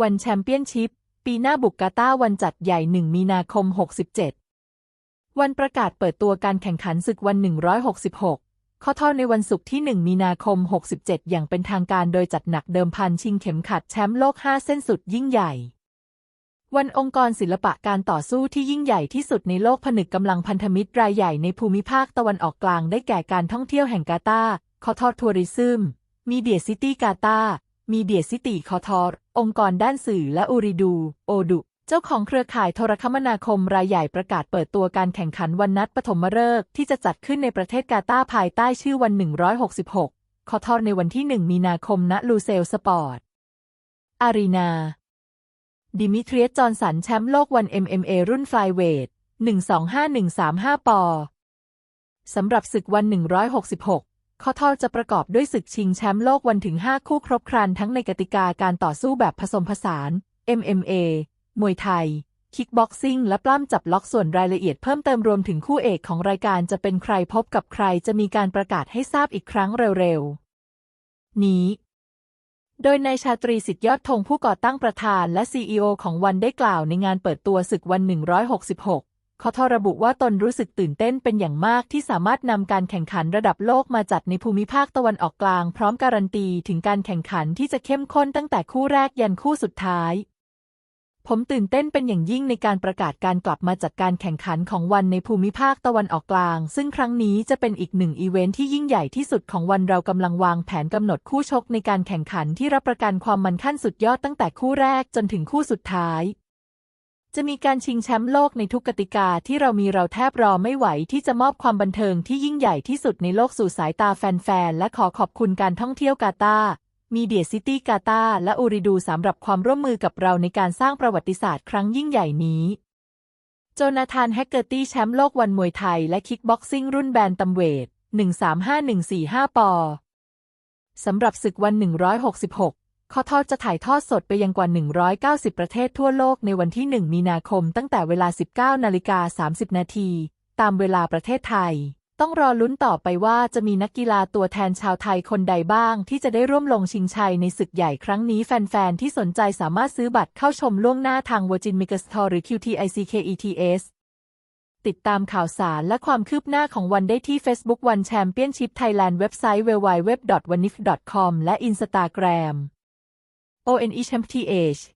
วันแชมเปี้ยนชิพ ปีหน้าบุกกาตาวันจัดใหญ่ 1 มีนาคม 67 วันประกาศเปิดตัวการแข่งขันศึกวัน 166 ข้อท่อในวันศุกร์ที่ 1 มีนาคม 67 อย่างเป็นทางการโดยจัดหนักเดิมพันชิงเข็มขัดแชมป์โลก 5 เส้นสุดยิ่งใหญ่ วันองค์กรศิลปะการต่อสู้ที่ยิ่งใหญ่ที่สุดในโลกผนึกกำลังพันธมิตรรายใหญ่ในภูมิภาคตะวันออกกลางได้แก่การท่องเที่ยวแห่งกาตาร์คอทอทัวริซึมมีเดียซิตี้กาตา มีเดียซิตีคอทอร์ องค์กรด้านสื่อและอูริดู โอดุ เจ้าของเครือข่ายโทรคมนาคมรายใหญ่ประกาศเปิดตัวการแข่งขันวันนัดปฐมฤกษ์ที่จะจัดขึ้นในประเทศกาตาร์ภายใต้ชื่อวัน 166 คอทอร์ในวันที่ 1 มีนาคมณลูเซลสปอร์ต อารีนา ดิมิเทรียสจอร์นสันแชมป์โลกวัน MMA รุ่นไฟเวท 125-135 ปอสำหรับศึกวัน 166 ข้อทอจะประกอบด้วยศึกชิงแชมป์โลกวันถึง 5 คู่ครบครันทั้งในกติกาการต่อสู้แบบผสมผสาน MMA มวยไทย คิกบ็อกซิ่ง และปล้ำจับล็อกส่วนรายละเอียดเพิ่มเติมรวมถึงคู่เอกของรายการจะเป็นใครพบกับใครจะมีการประกาศให้ทราบอีกครั้งเร็วๆ นี้ โดยนายชาตรีสิทธิยอดธงผู้ก่อตั้งประธานและ CEO ของวันได้กล่าวในงานเปิดตัวศึกวัน 166 เขาทอระบุว่าตนรู้สึกตื่นเต้นเป็นอย่างมากที่สามารถนำการแข่งขันระดับโลกมาจัดในภูมิภาคตะวันออกกลาง พร้อมการันตีถึงการแข่งขันที่จะเข้มข้นตั้งแต่คู่แรกยันคู่สุดท้าย ผมตื่นเต้นเป็นอย่างยิ่งในการประกาศการกลับมาจัดการแข่งขันของวันในภูมิภาคตะวันออกกลาง ซึ่งครั้งนี้จะเป็นอีกหนึ่งอีเวนท์ที่ยิ่งใหญ่ที่สุดของวันเรากำลังวางแผนกำหนดคู่ชกในการแข่งขันที่รับประกันความมันขั้นสุดยอดตั้งแต่คู่แรกจนถึงคู่สุดท้าย จะมีการชิงแชมป์โลกในทุกกติกาที่เรามีเราแทบรอไม่ไหวที่จะมอบความบันเทิงที่ยิ่งใหญ่ที่สุดในโลกสู่สายตาแฟนๆ และขอขอบคุณการท่องเที่ยวกาตาร์มีเดียซิตี้กาตาร์และอูริดูสำหรับความร่วมมือกับเราในการสร้างประวัติศาสตร์ครั้งยิ่งใหญ่นี้โจนาธานแฮกเกอร์ตี้แชมป์โลกวันมวยไทยและคิกบ็อกซิ่งรุ่นแบนตัมเวท 135-145 ปอสำหรับศึกวัน 166 ข้อทอจะถ่ายทอดสดไปยังกว่า 190 ประเทศทั่วโลกในวันที่ 1 มีนาคมตั้งแต่เวลา 19 นาฬิกา 30 นาที ตามเวลาประเทศไทย ต้องรอลุ้นต่อไปว่าจะมีนักกีฬาตัวแทนชาวไทยคนใดบ้าง ที่จะได้ร่วมลงชิงชัยในศึกใหญ่ครั้งนี้แฟน ๆ ที่สนใจสามารถซื้อบัตรเข้าชมล่วงหน้าทาง Virgin Megastore หรือ QTICKETS ติดตามข่าวสารและความคืบหน้าของวันได้ที่ Facebook One Championship Thailand เว็บไซต์ www.wanif.com และ Instagram OMEHMTH